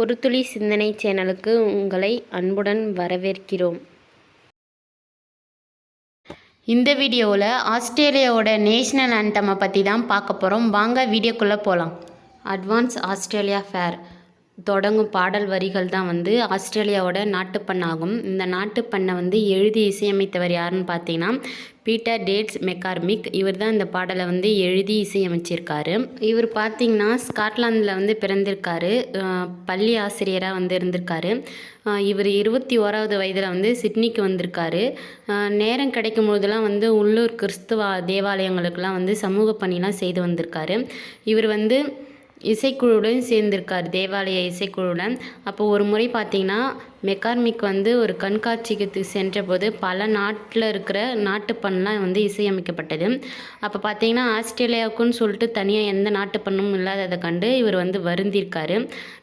ஒரு துளி சிந்தனை சேனலுக்கு உங்களை அன்புடன் வரவேற்கிறோம். இந்த வீடியோவில் ஆஸ்திரேலியாவோட நேஷ்னல் ஆண்டமை பற்றி தான் பார்க்க போகிறோம் வாங்க வீடியோக்குள்ளே போகலாம் அட்வான்ஸ் ஆஸ்திரேலியா ஃபேர். தொடங்கும் பாடல் வரிகள் தான் வந்து ஆஸ்திரேலியாவோட நாட்டுப்பண்ணாகும். இந்த நாட்டுப்பண்ணை வந்து எழுதி இசையமைத்தவர் யாருன்னு பார்த்தீங்கன்னா பீட்டர் டேட்ஸ் மெக்கார்மிக். இவர் தான் இந்த பாடலை வந்து எழுதி இசையமைச்சிருக்காரு. இவர் பார்த்தீங்கன்னா ஸ்காட்லாந்தில் வந்து பிறந்திருக்காரு. பள்ளி ஆசிரியராக வந்து இருந்திருக்காரு. இவர் இருபத்தி ஓராவது வயதில் வந்து சிட்னிக்கு வந்திருக்காரு. நேரம் கிடைக்கும் போதெல்லாம் வந்து உள்ளூர் கிறிஸ்துவ தேவாலயங்களுக்கெல்லாம் வந்து சமூக பணிலாம் செய்து வந்திருக்காரு. இவர் வந்து இசைக்குழுவுடன் சேர்ந்திருக்கார். தேவாலய இசைக்குழுவில் அப்போ ஒரு முறை பார்த்திங்கன்னா மெக்கார்மிக் வந்து ஒரு கண்காட்சிக்கு சென்றபோது பல நாட்டில் இருக்கிற நாட்டுப்பண்ணெலாம் வந்து இசையமைக்கப்பட்டது. அப்போ பார்த்தீங்கன்னா ஆஸ்திரேலியாவுக்குன்னு சொல்லிட்டு தனியாக எந்த நாட்டுப்பண்ணும் இல்லாததை கண்டு இவர் வந்து வருந்திருக்காரு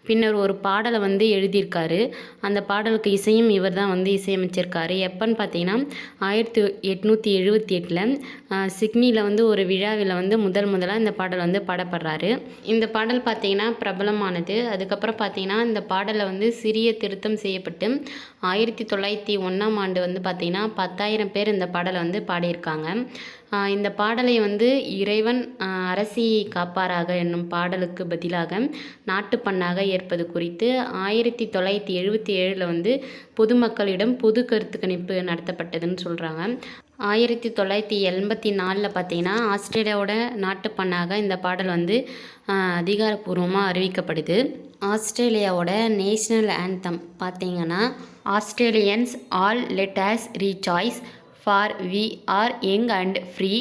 பின்னர் ஒரு பாடலை வந்து எழுதியிருக்காரு. அந்த பாடலுக்கு இசையும் இவர் தான் வந்து இசையமைச்சிருக்காரு. எப்போன்னு பார்த்தீங்கன்னா ஆயிரத்தி எட்நூற்றி எழுபத்தி எட்டில் சிட்னியில் வந்து ஒரு விழாவில் வந்து முதல் முதலாக இந்த பாடல் வந்து பாடப்படுறாரு. இந்த பாடல் பார்த்தீங்கன்னா பிரபலமானது. அதுக்கப்புறம் பார்த்தீங்கன்னா இந்த பாடலை வந்து சிறிய திருத்தம் செய்ய செய்யப்பட்டு ஆயிரத்தி தொள்ளாயிரத்தி ஒன்றாம் ஆண்டு வந்து பார்த்திங்கன்னா பத்தாயிரம் பேர் இந்த பாடலை வந்து பாடியிருக்காங்க. இந்த பாடலை வந்து இறைவன் அரசி காப்பாராக என்னும் பாடலுக்கு பதிலாக நாட்டுப்பண்ணாக ஏற்பது குறித்து ஆயிரத்தி தொள்ளாயிரத்தி எழுபத்தி ஏழில் வந்து பொதுமக்களிடம் பொது கருத்து கணிப்பு நடத்தப்பட்டதுன்னு சொல்கிறாங்க ஆயிரத்தி தொள்ளாயிரத்தி எண்பத்தி நாலில் பார்த்தீங்கன்னா ஆஸ்திரேலியாவோட நாட்டு பண்ணாக இந்த பாடல் வந்து அதிகாரப்பூர்வமாக அறிவிக்கப்படுது. ஆஸ்திரேலியாவோட நேஷ்னல் ஆந்தம் பார்த்தீங்கன்னா Australians all let us rejoice for we are young and free.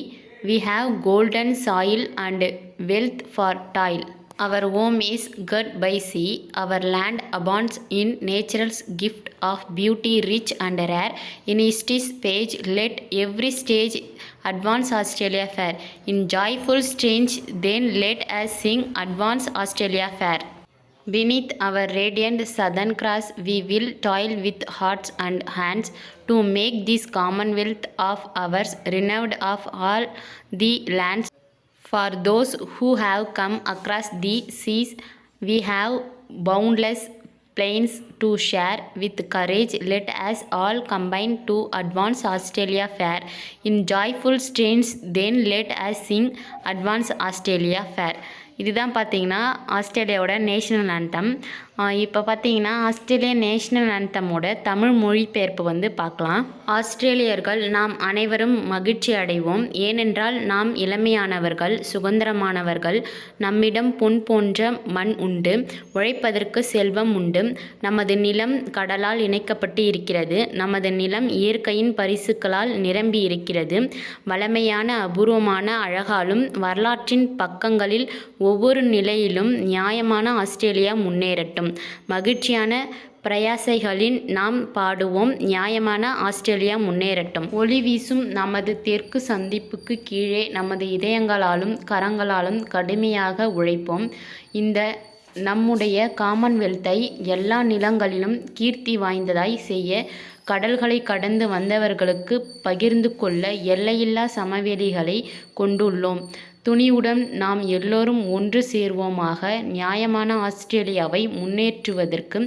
We have golden soil and wealth for toil. Our home is girt by sea. Our land abounds in nature's gift of beauty rich and rare. In Eastie's page, let every stage advance Australia fair. In joyful strange, then let us sing advance Australia fair. Beneath our radiant Southern Cross, we will toil with hearts and hands to make this Commonwealth of ours renowned of all the lands for those who have come across the seas, we have boundless plains to share with courage. Let us all combine to advance Australia fair. In joyful strains, then let us sing Advance Australia fair. இதுதான் பார்த்தீங்கன்னா ஆஸ்திரேலியாவோட national anthem இப்போ பார்த்தீங்கன்னா ஆஸ்திரேலிய national ஆந்தமோட Tamil மொழிபெயர்ப்பு வந்து பார்க்கலாம். ஆஸ்திரேலியர்கள் நாம் அனைவரும் மகிழ்ச்சி அடைவோம். ஏனென்றால் நாம் இளமையானவர்கள் சுதந்திரமானவர்கள் நம்மிடம் பொன் போன்ற மண் உண்டு. உழைப்பதற்கு செல்வம் உண்டு. நமது நிலம் கடலால் இணைக்கப்பட்டு இருக்கிறது. நமது நிலம் இயற்கையின் பரிசுகளால் நிரம்பி இருக்கிறது. வளமையான அபூர்வமான அழகாலும் வரலாற்றின் பக்கங்களில் ஒவ்வொரு நிலையிலும் நியாயமான ஆஸ்திரேலியா முன்னேறட்டும். மகிழ்ச்சியான பிரயாசைகளின் நாம் பாடுவோம். நியாயமான ஆஸ்திரேலியா முன்னேறட்டும். ஒளி வீசும் நமது தெற்கு சந்திப்புக்கு கீழே நமது இதயங்களாலும் கரங்களாலும் கடுமையாக உழைப்போம். இந்த நம்முடைய காமன்வெல்த்தை எல்லா நிலங்களிலும் கீர்த்தி வாய்ந்ததாய் செய்ய கடல்களை கடந்து வந்தவர்களுக்கு பகிர்ந்து கொள்ள எல்லையில்லா சமவெளிகளை கொண்டுள்ளோம். துணிவுடன் நாம் எல்லோரும் ஒன்று சேர்வோமாக நியாயமான ஆஸ்திரேலியாவை முன்னேற்றுவதற்கு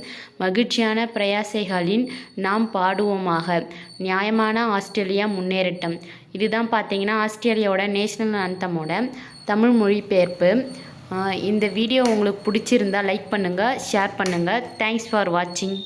மகிழ்ச்சியான பிரயாசைகளின் நாம் பாடுவோமாக. நியாயமான ஆஸ்திரேலியா முன்னேறட்டும். இதுதான் பார்த்தீங்கன்னா ஆஸ்திரேலியாவோட நேஷ்னல் அந்தமோட தமிழ் மொழிபெயர்ப்பு. இந்த வீடியோ உங்களுக்கு பிடிச்சிருந்தா லைக் பண்ணுங்கள் ஷேர் பண்ணுங்கள் தேங்க்ஸ் ஃபார் வாட்சிங்